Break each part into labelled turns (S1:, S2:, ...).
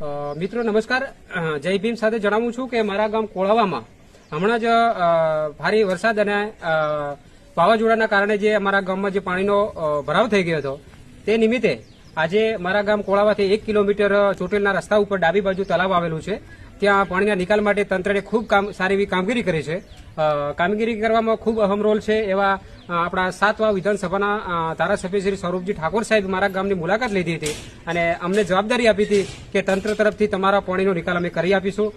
S1: મિત્રો, નમસ્કાર. જય ભીમ સાથે જણાવું છું કે મારા ગામ કોળાવામાં હમણાં જ ભારે વરસાદ અને વાવાઝોડાના કારણે જે અમારા ગામમાં જે પાણીનો ભરાવ થઈ ગયો હતો, તે નિમિત્તે આજે મારા ગામ કોળાવાથી એક કિલોમીટર ચોટેલના રસ્તા ઉપર ડાબી બાજુ તલાવ આવેલું છે. ત્યાં પાણીના નિકાલ માટે તંત્રએ ખૂબ કામ, સારી એવી કામગીરી કરી છે. કામગીરી કરવામાં ખૂબ અહમ રોલ છે એવા આપણા સાતવા વિધાનસભાના ધારાસભ્ય શ્રી સ્વરૂપજી ઠાકોર સાહેબ મારા ગામની મુલાકાત લીધી હતી અને અમને જવાબદારી આપી હતી કે તંત્ર તરફથી તમારા પાણીનો નિકાલ અમે કરી આપીશું.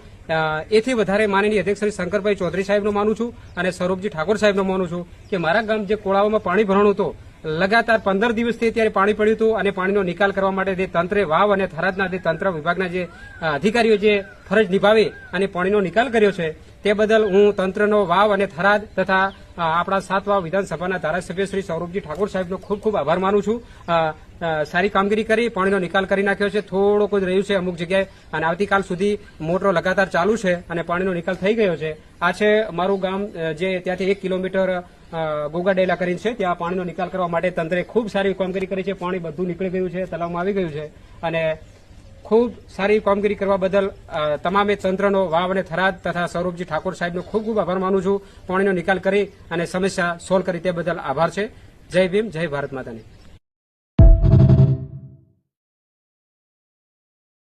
S1: એથી વધારે માનનીય અધ્યક્ષ શ્રી શંકરભાઈ ચૌધરી સાહેબનું માનું છું અને સ્વરૂપજી ઠાકોર સાહેબનું માનું છું કે મારા ગામ જે કોળાઓમાં પાણી ભરણું હતું, લગાતાર પંદર દિવસથી ત્યારે પાણી પડ્યું હતું અને પાણીનો નિકાલ કરવા માટે જે તંત્રે વાવ અને થરાદના જે તંત્ર વિભાગના જે અધિકારીઓ જે ફરજ નિભાવી અને પાણીનો નિકાલ કર્યો છે તે બદલ હું તંત્રનો વાવ અને થરાદ તથા આપણા સાતવા વિધાનસભાના ધારાસભ્ય શ્રી સૌરભજી ઠાકોર સાહેબનો ખૂબ ખૂબ આભાર માનું છું. સારી કામગીરી કરી, પાણીનો નિકાલ કરી નાખ્યો છે, થોડુંક જ રહ્યું છે અમુક જગ્યાએ અને આવતીકાલ સુધી મોટરો લગાતાર ચાલુ છે અને પાણીનો નિકાલ થઈ ગયો છે. આ છે મારું ગામ જે ત્યાંથી એક કિલોમીટર ગોગાડેલા કરીને છે, ત્યાં પાણીનો નિકાલ કરવા માટે તંત્રે ખૂબ સારી કામગીરી કરી છે, પાણી બધું નીકળી ગયું છે તલાવમાં આવી ગયું છે અને ખૂબ સારી કામગીરી કરવા બદલ તમામે તંત્રનો વાવ અને થરાદ તથા સૌરભજી ઠાકોર સાહેબનો ખૂબ ખૂબ આભાર માનું છું. પાણીનો નિકાલ કરી અને સમસ્યા સોલ્વ કરી તે બદલ આભાર છે. જય ભીમ, જય ભારત માતાની.